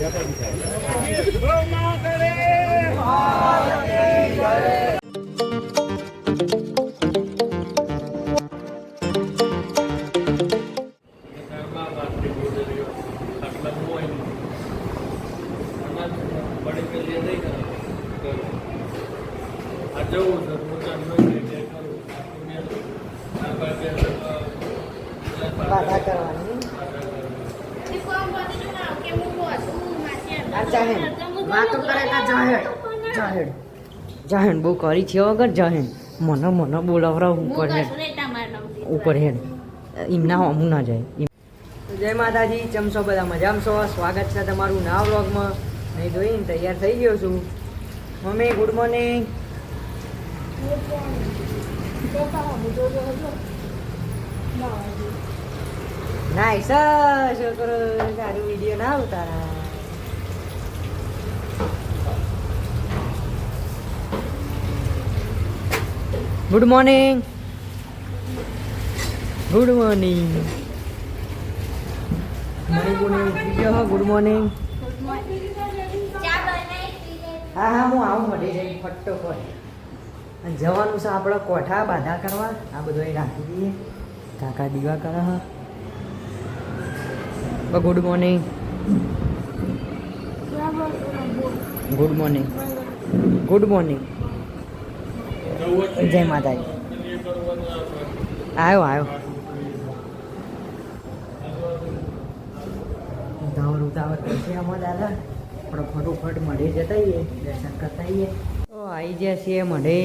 બાધા જાહેર બહુ કરી છે વગર જાહેન મને મને બોલાવરા ઉપર હેડ. ઉપર હેડ. એમના હમું ના જાય. જય માતાજી ચમસો બધા? મજામ છો? સ્વાગત છે તમારું ના વ્લોગમાં. નહીં જોઈને તૈયાર થઈ ગયો છું. Mummy good morning. નાઈસ છોકરો સારું વીડિયો ના ઉતારા ગુડ મોર્નિંગ ગુડ મોર્નિંગ મણિપુરને વીડિયો ગુડ મોર્નિંગ હા હા, હું આવું મળી જઈ ફટોફટ. અને જવાનું છે આપણે કોઠા બાધા કરવા. આ બધું અહીં રાખી દઈએ. કાકા દીવા કરે હા. Good morning good morning good morning જય માતાજી. આવ્યો આવ્યો ઉતાવળ ઉતાવળ કરશે આમાં દાદા. ફટોફટ મળે જતા આવીએ, દર્શન કરતા આવીએ. તો આવી ગયા છીએ મળે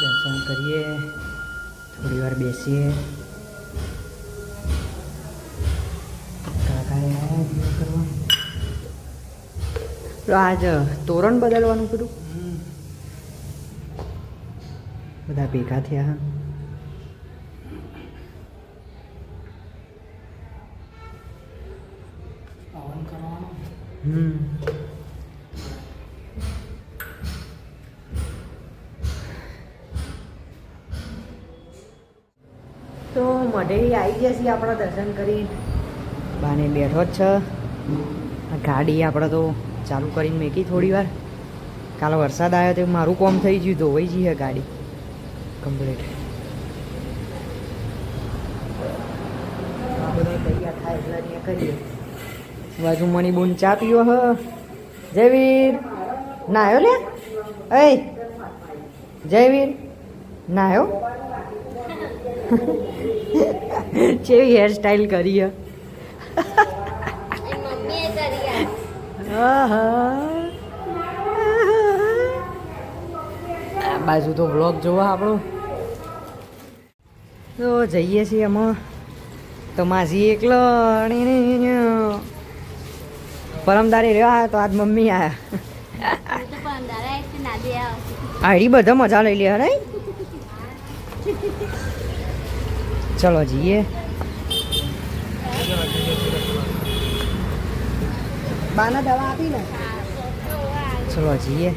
દર્શન કરીએ. થોડી વાર બેસીએ. કાકાએ આવ્યા કરવા. આજ તોરણ બદલવાનું કીધું. બધા ભેગા થયા. હા હમ. તો મઢેરી આવી ગયા છીએ આપણે દર્શન કરી બાને બેઠો જ છે. ગાડી આપણે તો ચાલુ કરીને મેકી થોડી વાર કાલે વરસાદ આવ્યો તો મારું કોમ થઈ ગયું ધોવાઈ જઈએ ગાડી. કમ્પ્લીટ બધા તૈયાર થાય એટલે કરીએ. બાજુ મણી બોન ચા પીવો હ. જયવીર નાયો લે? એ જયવીર નાયો કેવી હેરસ્ટાઈલ કરી હ. આ બાજુ તો બ્લોગ જોવા આપણો. તો જઈએ છીએ અમે. તો માસી એકલો પરમદારી રહ્યા. તો આજ મમ્મી આયા. આડી બધા મજા લઈ લે નહીં? ચલો જઈએ. બાના દવા આપી ને? ચલો જઈએ.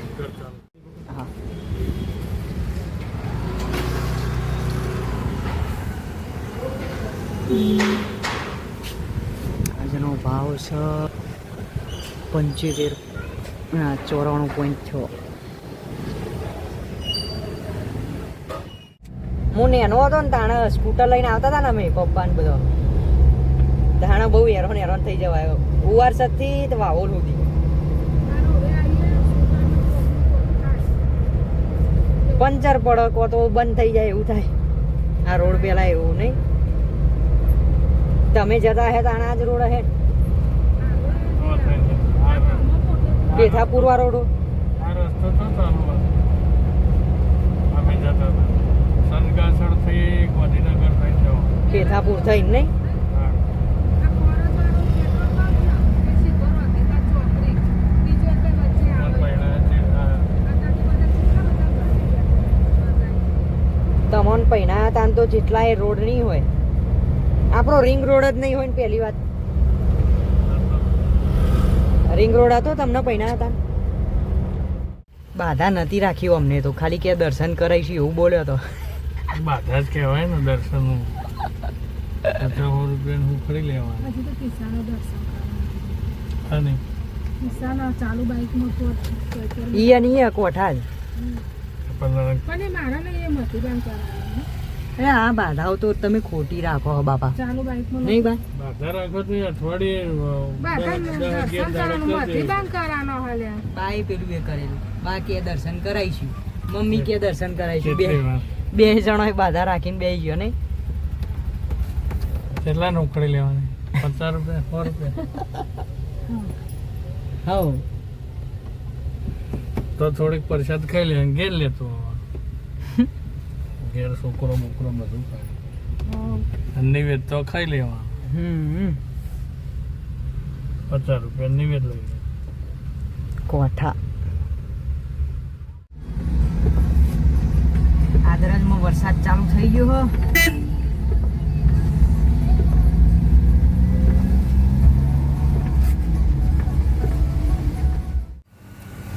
આજનો ભાવ છે પંચોતેર ચોરાણું પોઈન્ટ છ. હું નેનો હતો ને તાણે સ્કૂટર લઈને આવતા હતા ને અમે પપ્પા ને બધો. તાણે બહુ હેરાન હેરાન થઈ જવાયો. ઉવારસદથી તો વાવોલ સુધી. પંચર પડે કો તો બંધ થઈ જાય એવું થાય. આ રોડ પેલા એવું નહીં. તમે જતા હે તાણે જ રોડ હે. પેથાપુર વાળો રોડ રસ્તો તો ચાલુ અમે જતા હતા. ગાંધીનગર થઈ થઈને નહીં. તમોન પૈણા હતા તો જેટલા એ રોડ નહીં હોય. આપણો રિંગ રોડ જ નહીં હોય ને પહેલી વાત. રિંગ રોડ હતો તમને પૈણા હતા. બાધા નથી રાખ્યું અમને તો ખાલી કે દર્શન કરાઈશું એવું બોલ્યો તો. બાધા જ કહેવાય ને દર્શનનું. રૂપિયા હું લેવાનું. નહીં. ચાલુ તો ઈ અને ઈ કોઠા જ. પણ એ મારા ને એ મતી બેન કરાવે. એ આ બાધાઓ તો તમે ખોટી રાખો બાપા. ચાલુ બાઈકમાં નહીં બા બાધા રાખો તો અઠવાડિયે બાએ પેલું એ કરેલું. બા કે દર્શન કરાવીશું મમ્મી કે દર્શન કરાવીશું બે? બે જણો બાધા રાખીને બે ગયો ને કેટલા નોકરી લેવાની? પચાસ રૂપિયા સો રૂપિયા? હા તો થોડીક પ્રસાદ ખાઈ લે ઘેર લેતો ઘેર છોકરો મોકરો બધું ખાય નિવેદ તો ખાઈ લેવા પચાસ રૂપિયા નિવેદ લઈ લે. કોઠા. આદરાજમાં વરસાદ ચાલુ થઈ ગયો હો.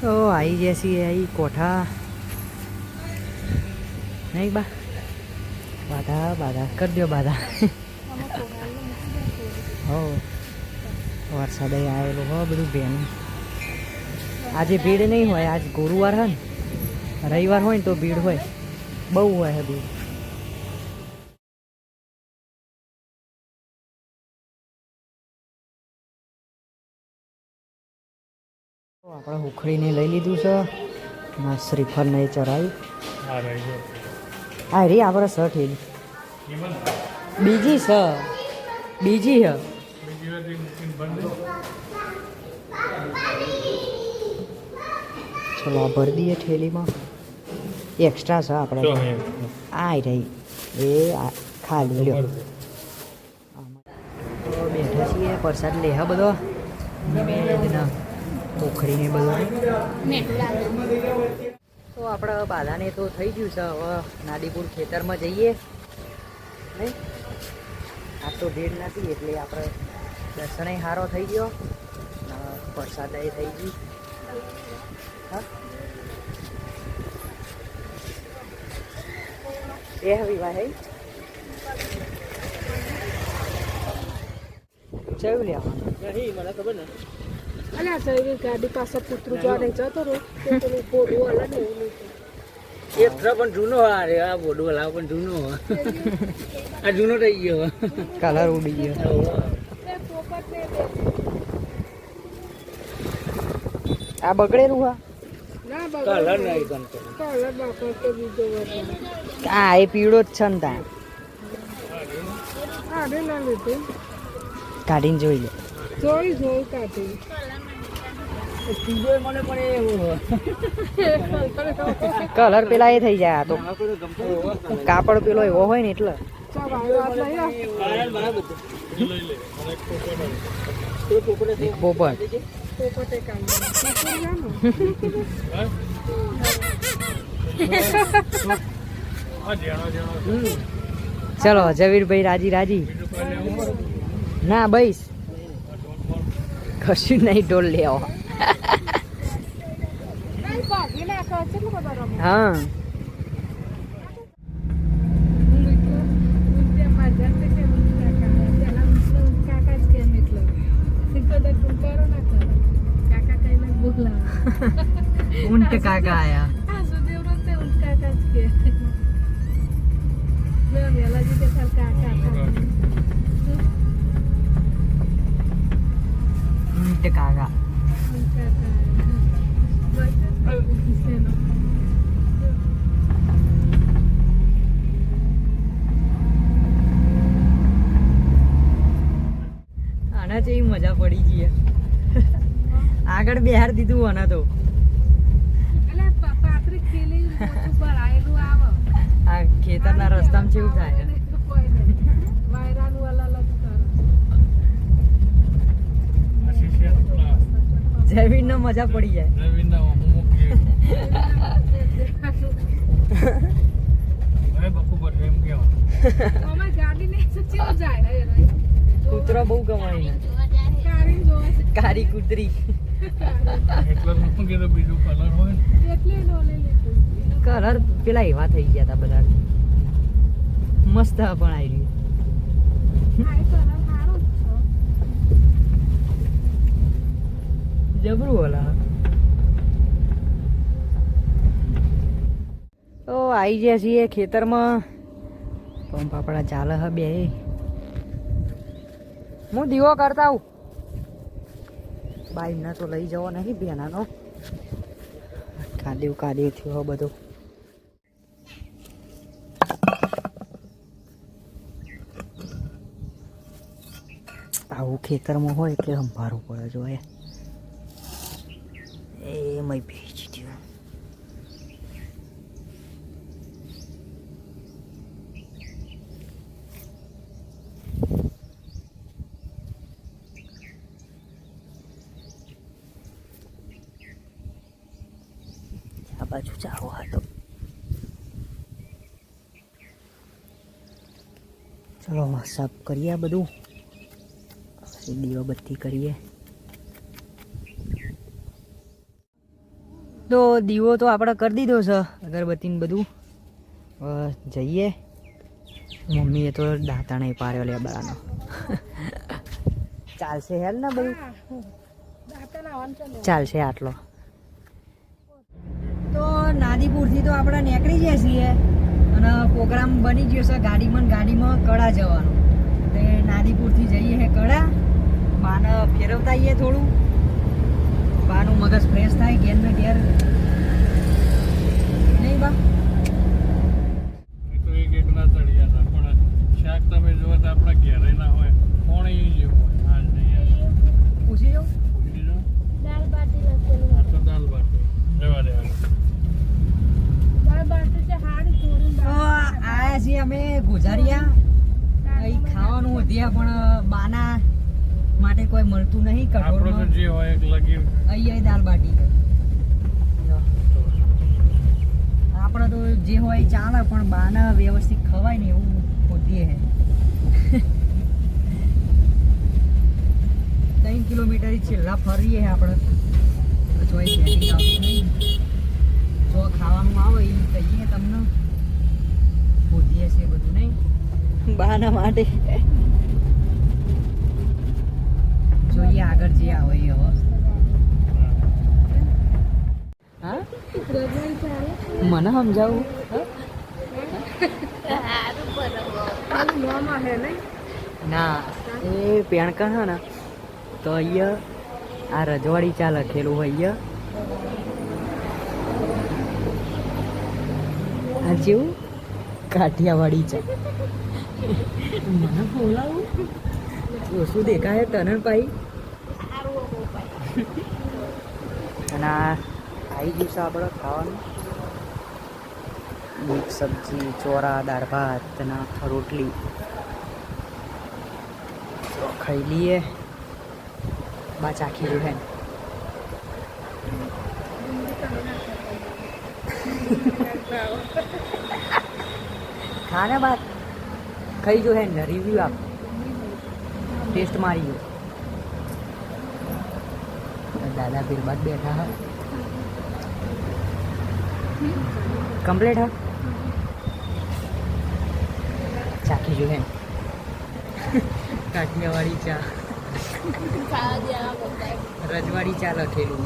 તો આવી જશે આવી કોઠા. નહીં બા બાધા બાધા કરી દો બાધા હો વરસાદ આવેલો હો બધું બેન આજે ભીડ નહીં હોય આજ ગુરુવાર હોય ને રવિવાર હોય ને તો ભીડ હોય બહુ હોય હે ભીડ આપણે ઉખડીને લઈ લીધું છે ના શ્રીફળ આ રે આપણે સ ઠેલી બીજી સ. બીજી હ. ચલો ભરી દઈએ થેલીમાં એક્સ્ટ્રા છે આપણે. આ રહી એ આ ખાલી લ્યો. બેઠા છીએ પ્રસાદ લેહા બધો. પોખરીને બધો. તો આપણે બાધાને તો થઈ ગયું છે. હવે નાદીપુર ખેતરમાં જઈએ. નહીં આ તો ભીડ નથી એટલે આપણે દર્શને સારો થઈ ગયો. પ્રસાદ થઈ ગઈ એ હવે હે? ચયું લેવાનું? અલ્યા સૈવી ગાડી પાસે પુત્રું જોડે જતો રહો તો પેલું પોડું અલગ ને એવું નહીં એક પણ જૂનો આ રે આ બોડો લાવ પણ જૂનો આ જૂનો થઈ ગયો કલર ઉડી ગયો. આ બગડેલું હા? નહીં. કલર બીજો વરનો આ એ પીળો જ છે ને તા. કાઢીને જોઈ લે. જોઈ જોઈ કાઢી. એવું કલર પેલા એ થઈ જાય તો. કાપડ પેલો એવો હોય ને એટલે. પોપટ ચલો ઝવીરભાઈ રાજી રાજી. ના, બઈશ. કશું નહીં, ઢોલ લેવો નહીં ભાગી નાખો કેટલું બધા રમે હા હું એટલે ઉલટે માધ્યમ તે આના જેવી મજા પડી ગઈ આગળ બેહાર દીધું આના તો. ખેતરના રસ્તામાં કેવું થાય વાયરાનું અલગ અલગ કરે આ શિષ્ય પેલા જયવીરનો મજા પડી જાય રવિના હું મૂકીએ ભાઈ બકુ પર એમ કેવા અમારી ગાડી ને ચેવું જાય પડી જાય. કૂતરો બહુ ગમાય કારી કૂતરી. કલર પેલા એવા થઈ ગયા હતા બધા મસ્ત પણ આવી રહ્યું આ કલર સારો જ છે જબરું ઓલા તો આવી ગયા છીએ ખેતરમાં. પંપ આપણા ચાલે હ બે. હું દીવો કરતા આવું. બાઈને તો લઈ જવો નહીં બેનાનો. કાદેવ કાદેવ થયો બધો. આવું ખેતરમાં હોય એટલે સંભાળવું પડે જો મય ભેજ થયો આ બાજુ જાવો હતો ચલો સાફ કરીએ બધું પછી દીવાબત્તી કરીએ તો દીવો તો આપણે કરી દીધો છે, અગરબત્તીને બધું. જઈએ. મમ્મીએ તો દાંતણ પાડ્યો લે બરાનો ચાલશે હેલ ને બધું? ચાલશે આટલો. તો નાદીપુરથી તો આપણે નીકળી ગયા છીએ અને પ્રોગ્રામ બની ગયો છે ગાડીમાં ગાડીમાં કડા જવાનો. તે નાદીપુરથી જઈએ હે કડા બાને ફેરવતા આવીએ થોડું. બાનું મગજ ફ્રેશ થાય ઘેર ને ઘેર. નહીં બા. તો એક એકલા ચડિયા હતા પણ શાક તમે જુઓ તો આપણા ઘેરે ના હોય કોણ એ જેવું હોય? હા નહીં પૂછી જાઉં પૂછી જો દાળ બાટી લખેલું. આ તો દાલ બાટી. જવા હાલો. આયા છીએ અમે ગુજારિયા. અહીં ખાવાનું વધ્યા પણ બાના માટે કોઈ મળતું નહીં કઠોળમાં જે હોય એક લગીર અહીંયા દાલ બાટી આપણે તો જે હોય એ ચાલે પણ બાના વ્યવસ્થિત ખવાય ને એવું ખોદીએ હે. ત્રણ કિલોમીટર છેલ્લા ફરીએ હે આપણે. જો એ નહીં જો ખાવાનું આવે એ કહીએ તમને. ખોદીએ છે બધું નહીં. બાના માટે. જોઈએ આગળ જે આવે એ હવે. મને સમજાવું? ના, એ પેણકણ હે ને, તો અહીંયા આ રજવાડી ચા લખેલું હોય અહીંયા. આ જેવું? કાઠિયાવાડી ચા. મને બોલાવું? ઓછું દેખાય તને પાઈ અને આ આવી ગયું છે આપણે ખાવાનું. મિક્સ સબ્જી, ચોરા, દાળ ભાત અને રોટલી. ખાઈ લઈએ. બા ચાખી રહ્યું હે. ખાને બાદ? ખાઈ જો હે ને રિવ્યુ આપ. ટેસ્ટ મારી જો દાદા પીર બાદ બેઠા હા. કમ્પ્લીટ હા? ચાખી જોઈએ કાઠિયાવાડી ચા. રજવાડી ચા લખેલું.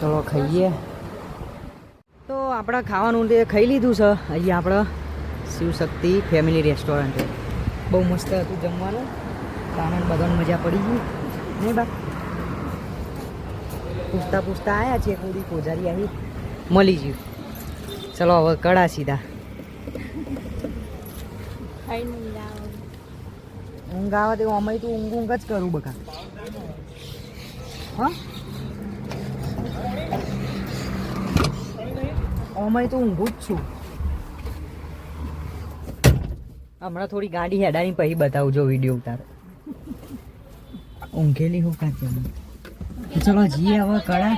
ચલો ખાઈએ. તો આપણે ખાવાનું તે ખાઈ લીધું છે. અહીંયા આપણે શિવશક્તિ ફેમિલી રેસ્ટોરન્ટ. બહુ મસ્ત હતું જમવાનું. આનંદ બધાને મજા પડી ગઈ. નહીં બા પૂછતા પૂછતા આવ્યા છે પૂરી કોજારી આવી. મળી ગયું. ચલો હવે કડા સીધા. ઊંઘ આવે તો અમે તો ઊંઘ ઊંઘ જ કરું બકા. હા? અમે તો ઊંઘું જ છું. હમણાં થોડી ગાડી હેડાની પછી બતાવજો વીડિયો ઉતાર. ઊંઘેલી હું કાંઈ ચલો જઈએ હવે કળા.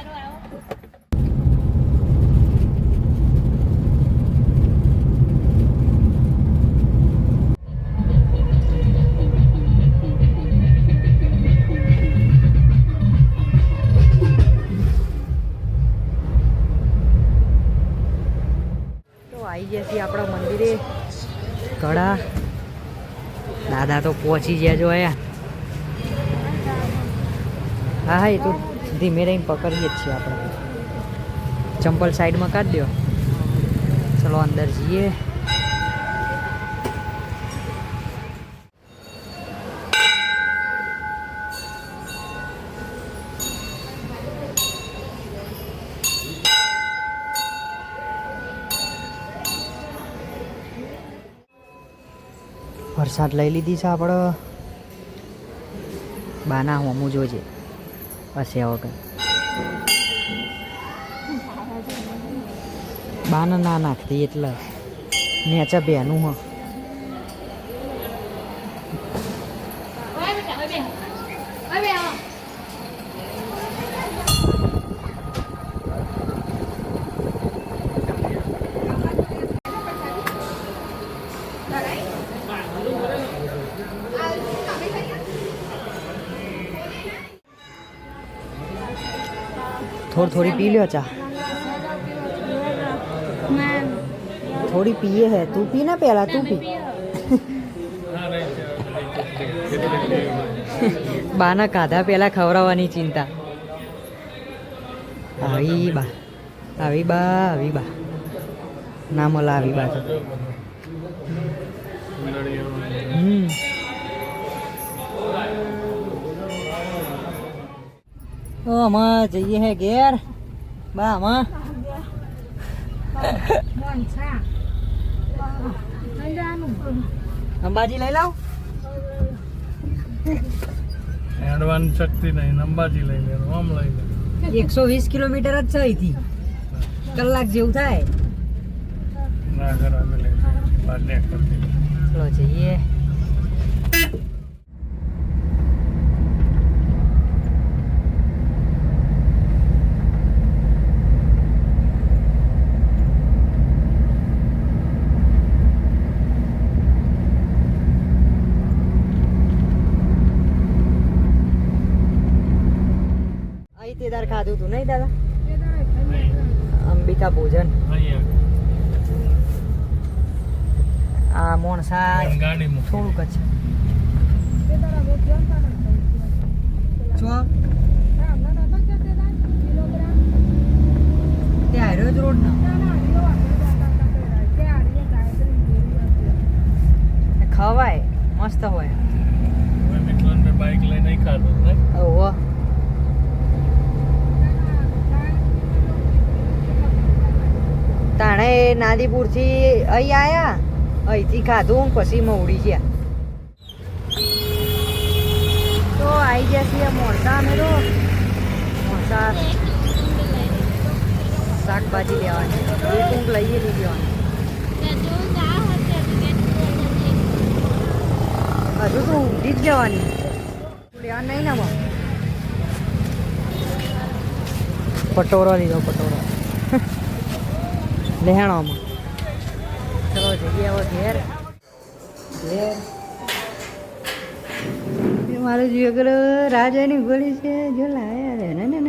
આવી ગયા છીએ આપણા મંદિરે. કળા. દાદા તો પહોંચી ગયા જો આયા હા હા, એ તો ધીમે રહીને પકડીએ જ છીએ આપણે. ચંપલ સાઈડમાં કાઢ દો ચલો, અંદર જઈએ. વરસાદ લઈ લીધી છે આપણે બાના હું જોજે. હશે વગર બાના ના નાખતી એટલે. નેચા બેનું હ. થોડી થોડી પી લ્યો ચા થોડી પીએ હે તું પી ના પેલા તું પી બાના કાધા પેલા ખવડાવવાની ચિંતા આવી બા આવી બા આવી બા ના મળે આવી બા હમ ઓ અમે જઈએ હે ઘેર. બા અમે અંબાજી લઈ લાવ. હેડવાની શક્તિ નહીં અંબાજી લઈ લે આમ લઈ લે. એકસો વીસ કિલોમીટર જ છે અહીંથી. કલાક જેવું થાય. ના ઘર અમે લઈ ચલો જઈએ અહીં તે દાર ખાધું તું નહીં દાદા અંબિકા ભોજન મૂકી થોડુંક જ છે જો તે હાર્યો જ રોડ ના ખવાય મસ્ત હોય બાઇક તાણે નાદીપુરથી અહીં આયા? અહીંથી ખાધું, પછી મવડી ગયા. તો આવી ગયા છીએ મોરસા અમે તો. મોરસા શાકભાજી લેવાની. ટૂંક લઈએ લેવાની. હજુ તો ઊંઘી જ જવાની. લેવા નહીં ને પટોરો લીધો પટોરો લેહાણોમાં. હવે ઘેર. ઘેર મારું રાજાની ગોળી છે, જો લાયા રે. ને ને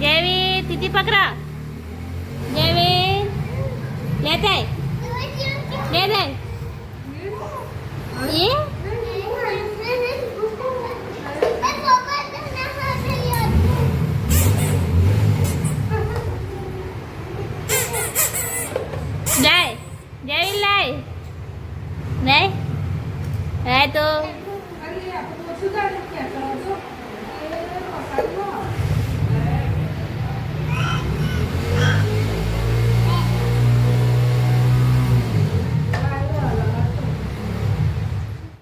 જેવી તીતી પકડા. જેવી એ જાય જેવી લાય નહીં હે તો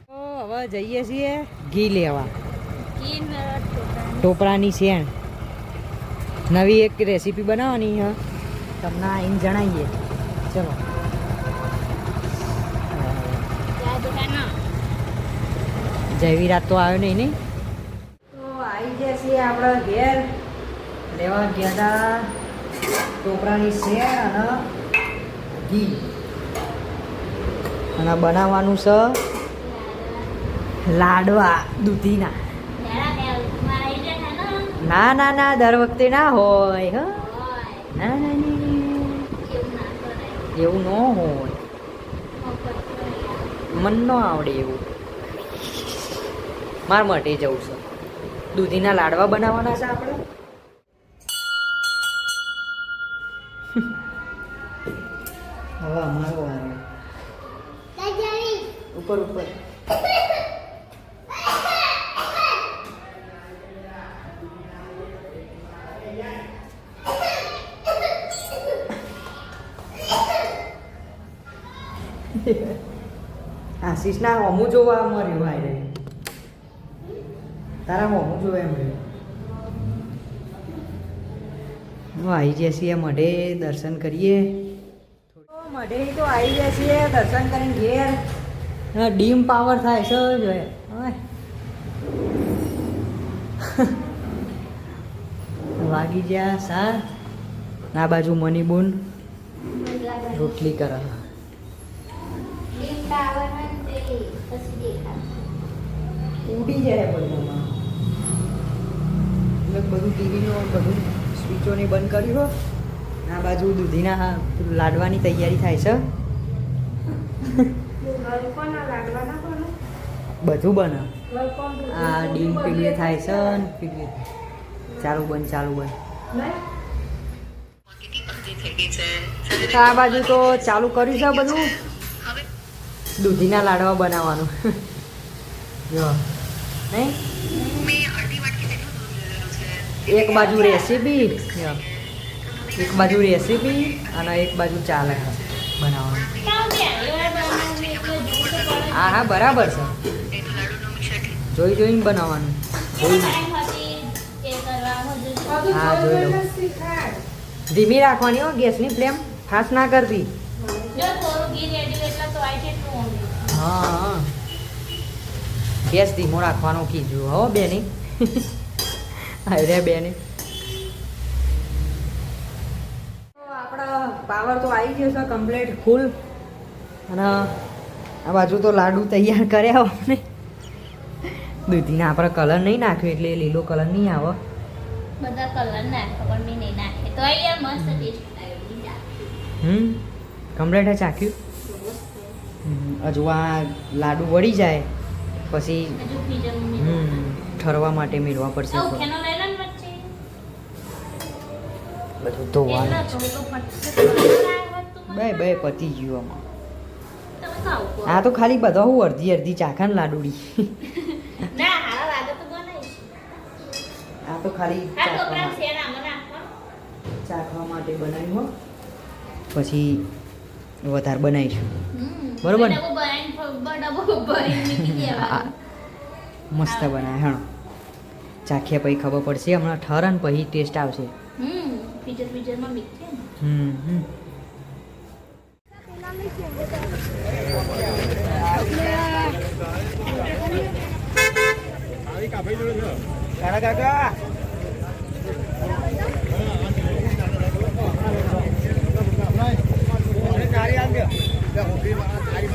તો હવે જઈએ છીએ ઘી લેવા. કિન ટોપરાની. શેણ. નવી એક રેસીપી બનાવવાની હ. તમને આવીને જણાવીએ. ચલો. જયવી રાત તો આવ્યો નહીં નહીં તો આવી ગયા છીએ આપણા ઘેર. લેવા ગયા હતા ટોપરાની શેણ અને ઘી. અને બનાવવાનું છે લાડવા દૂધીના. ને ના ના દર વખતે ના હોય હ. હોય. ના ના ના, ના. એવું ના કરાય. એવું ન હોય. મન ન આવડે એવું. માર માટે જવું છે. દૂધીના લાડવા બનાવવાના છે આપણે. હવે અમારો વારો ઉપર ઉપર. આશીષના હોમું જોવા મર્યું આય તારા હોમું જોવા એમ રહ્યું હું આવી જઈએ છીએ, મઢે દર્શન કરીએ. મઢે તો આવી ગયા છીએ, દર્શન કરીને ઘેર. ડીમ પાવર થાય છે જોઈએ વાગી ગયા સાત. આ બાજુ મનીબુન રોટલી કરે. ઉડી જાય બધામાં બધું ટીવીનું, બધું સ્વિચોને બંધ કર્યું હોય આ બાજુ દૂધીના લાડવાની તૈયારી થાય છે. બધું બને. આ ડીમ પીડીએ થાય છે ને પેલી ચાલુ બંધ ચાલુ બંધ આ બાજુ તો ચાલુ કર્યું છે બધું. દૂધીના લાડવા બનાવવાનું. જો નહીં એક બાજુ રેસીપી જો. એક બાજુ રેસીપી અને એક બાજુ ચાલે બનાવવાનું. હા હા બરાબર છે. જોઈ જોઈને બનાવવાનું. હા, જોઈ લઉં. ધીમી રાખવાની હો ગેસની ફ્લેમ ફાસ્ટ ના કરવી જો થોડું ઘી રેડ્યું એટલે તો આઈ કેટલું ઊંડું. હા હા. ગેસ ધીમો રાખવાનો કીધું. હો બેની. અરે બેની. આપણા પાવર તો આવી ગયો છે કમ્પ્લીટ ફૂલ અને આ બાજુ તો લાડુ તૈયાર કર્યા આપણે ને દૂધીના આપણે કલર નહીં નાખ્યો એટલે લીલો કલર નહીં આવે. બધા કલર નાખો પણ મેં નહીં નાખે. તો અહીંયા મસ્ત ટેસ્ટ આવ્યો હમ કમ્પ્લીટ ચાખ્યું હજુ આ લાડુ વળી જાય પછી ઠરવા માટે મેળવા પડશે બધું ધોવાનું. બે બે પતી ગયું આમાં. આ તો ખાલી બધા હું અડધી અડધી ચાખા ને લાડુડી આ તો ખાલી ચાખવા માટે- બનાવ્યું પછી વધારે બનાવીશું. બરોબર ને? મસ્ત બનાવે હા ચાખીએ પછી ખબર પડશે હમણાં ઠરે ને પછી ટેસ્ટ આવશે. હમ ફ્રીઝર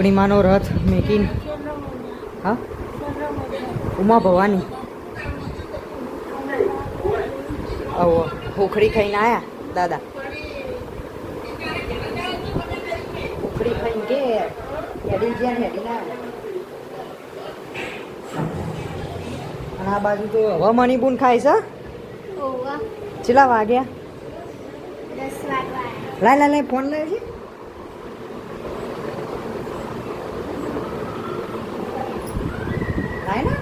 જોગણીમાંનો રથ મેકીન. હા? ઉમા ભવાની. આવો ખોખડી ખાઈને આવ્યા દાદા. ખોખડી ખાઈને કે હેડી ગયા ને હેડી ના અને આ બાજુ તો હવા મની બુન ખાય છે? કેટલા વાગ્યા? લાય લાય લાય ફોન લાય છે લાય ને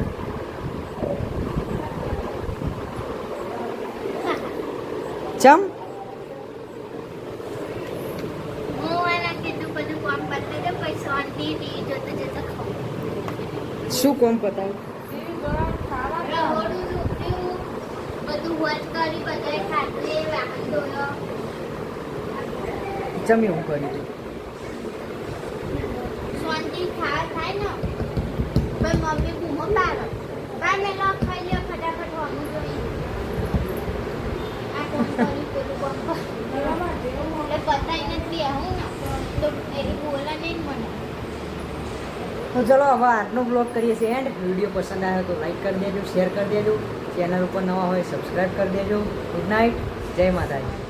ચમ. હું શું કોમ પતાવ જમી વચ કરી તું શાંતિ ખાવા થાય ને પણ મમ્મી બૂમો પાડો. બા મેલો ખાઈ લ્યો, ફટાફટ હોવું જોઈએ આ કોમ કર્યું પેલું કોમ કર્યું એટલે પતાઈને જ બેહું ને તો એની બોલે નહીં મને તો ચલો હવે આજનો બ્લોગ કરીએ છીએ એન્ડ વીડિયો પસંદ આવ્યો તો લાઈક કરી દેજો શેર કરી દેજો. ચેનલ ઉપર નવા હોય સબસ્ક્રાઈબ કરી દેજો. ગુડ નાઇટ જય માતાજી.